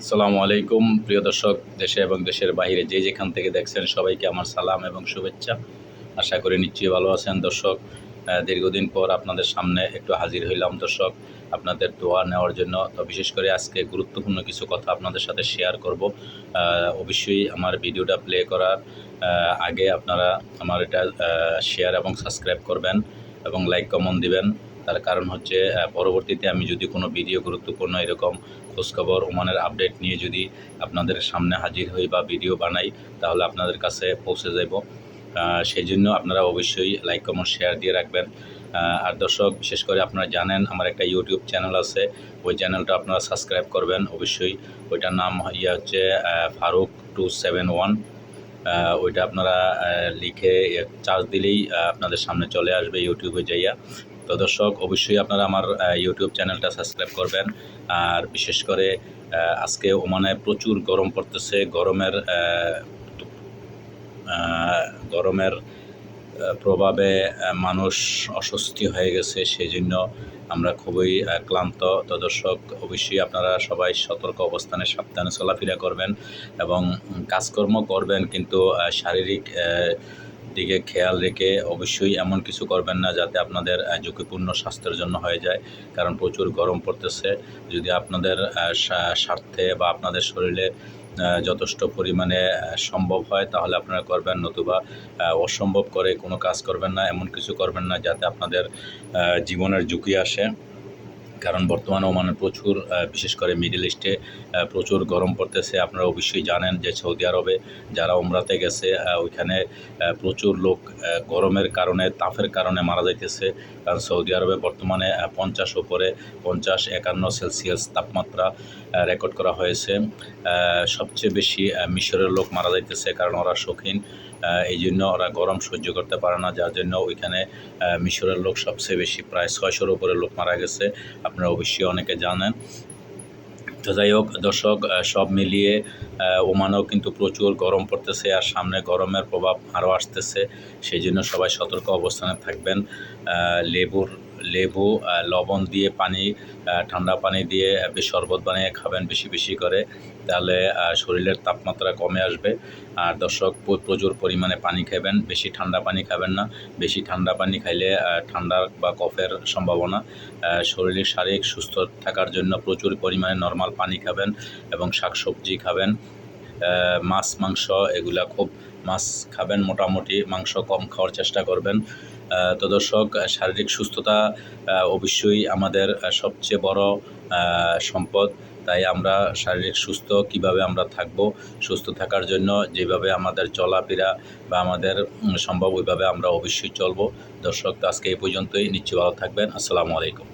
আসসালামু আলাইকুম, প্রিয় দর্শক, দেশে এবং দেশের বাইরে যে যেখান থেকে দেখছেন সবাইকে আমার সালাম এবং শুভেচ্ছা। আশা করি নিশ্চয়ই ভালো আছেন দর্শক। দীর্ঘদিন পর আপনাদের সামনে একটু হাজির হইলাম দর্শক। আপনাদের দোয়া নেওয়ার জন্য, তো বিশেষ করে আজকে গুরুত্বপূর্ণ কিছু কথা আপনাদের সাথে শেয়ার করব। অবশ্যই আমার ভিডিওটা প্লে করার আগে আপনারা আমার এটা শেয়ার এবং সাবস্ক্রাইব করবেন এবং লাইক কমেন্ট দিবেন। তার কারণ হচ্ছে পরবর্তীতে আমি যদি কোনো ভিডিও গুরুত্বপূর্ণ এরকম খোঁজখবর, ওমানের আপডেট নিয়ে যদি আপনাদের সামনে হাজির হই বা ভিডিও বানাই, তাহলে আপনাদের কাছে পৌঁছে যাব। সেই জন্য আপনারা অবশ্যই লাইক কমেন্ট শেয়ার দিয়ে রাখবেন। আর দর্শক, বিশেষ করে আপনারা জানেন, আমার একটা ইউটিউব চ্যানেল আছে, ওই চ্যানেলটা আপনারা সাবস্ক্রাইব করবেন। অবশ্যই ওইটার নাম ইয়ে হচ্ছে ফারুক টু সেভেন ওয়ান। ওইটা আপনারা লিখে চার্জ দিলেই আপনাদের সামনে চলে আসবে ইউটিউবে যাইয়া। তো দর্শক, অবশ্যই আপনারা আমার ইউটিউব চ্যানেলটা সাবস্ক্রাইব করবেন। আর বিশেষ করে আজকে ওমানে প্রচুর গরম পড়তেছে। গরমের গরমের প্রভাবে মানুষ অস্বস্তি হয়ে গেছে। সেই জন্য আমরা খুবই ক্লান্ত। তো দর্শক, অবশ্যই আপনারা সবাই সতর্ক অবস্থানে সাবধানে চলাফেরা করবেন এবং কাজকর্ম করবেন। কিন্তু শারীরিক দিকে খেয়াল রেখে অবশ্যই এমন কিছু করবেন না যাতে আপনাদের ঝুঁকিপূর্ণ স্বাস্থ্যের জন্য হয়ে যায়। কারণ প্রচুর গরম পড়তেছে। যদি আপনাদের স্বার্থে বা আপনাদের শরীরে যথেষ্ট পরিমাণে সম্ভব হয়, তাহলে আপনারা করবেন। নতুবা অসম্ভব করে কোনো কাজ করবেন না, এমন কিছু করবেন না যাতে আপনাদের জীবনের ঝুঁকি আসে। কারণ বর্তমানে ওমানে প্রচুর বিশেষ করে মিডল ইস্টে প্রচুর গরম পড়তেছে। আপনারা অবশ্যই জানেন যে সৌদি আরবে যারা ওমরাতে গেছে ওইখানে প্রচুর লোক গরমের কারণে, তাপের কারণে মারা যাইতেছে। কারণ সৌদি আরবে বর্তমানে পঞ্চাশ ওপরে, পঞ্চাশ একান্ন সেলসিয়াস তাপমাত্রা রেকর্ড করা হয়েছে। সবচেয়ে বেশি মিশরের লোক মারা যাইতেছে কারণ ওরা শৌখিন। এই জন্য ওরা গরম সহ্য করতে পারে না, যার জন্য ওইখানে মিশরের লোক সবচেয়ে বেশি প্রায় ছয়শোর উপরে লোক মারা গেছে, আপনারা অবশ্যই অনেকে জানেন। তো যাই হোক, দর্শক সব মিলিয়ে ওমানেও কিন্তু প্রচুর গরম পড়তেছে আর সামনে গরমের প্রভাব আরও আসতেছে, সেই জন্য সবাই সতর্ক অবস্থানে থাকবেন। লেবুর লেবু লবণ দিয়ে পানি ঠান্ডা পানি দিয়ে শরবত বানিয়ে খাবেন বেশি বেশি করে। তাহলে শরীরের তাপমাত্রা কমে আসবে। আর দর্শক প্রচুর পরিমাণে পানি খাবেন বেশি ঠান্ডা পানি খাবেন না। বেশি ঠান্ডা পানি খাইলে আহ, ঠান্ডা বা কফের সম্ভাবনা শরীরের শারীরিক সুস্থ থাকার জন্য প্রচুর পরিমাণে নর্মাল পানি খাবেন এবং শাকসবজি খাবেন। মাছ মাংস এগুলা খুব মাছ খাবেন মোটামুটি মাংস কম খাওয়ার চেষ্টা করবেন। তো দর্শক শারীরিক সুস্থতা অবশ্যই আমাদের সবচেয়ে বড় সম্পদ। তাই আমরা শারীরিক সুস্থ, কীভাবে আমরা থাকব, সুস্থ থাকার জন্য যেভাবে আমাদের চলাফেরা বা আমাদের সম্ভব, ওইভাবে আমরা অবশ্যই চলব। দর্শক আজকে এই পর্যন্তই। নিশ্চয়ই ভালো থাকবেন। আসসালামু আলাইকুম।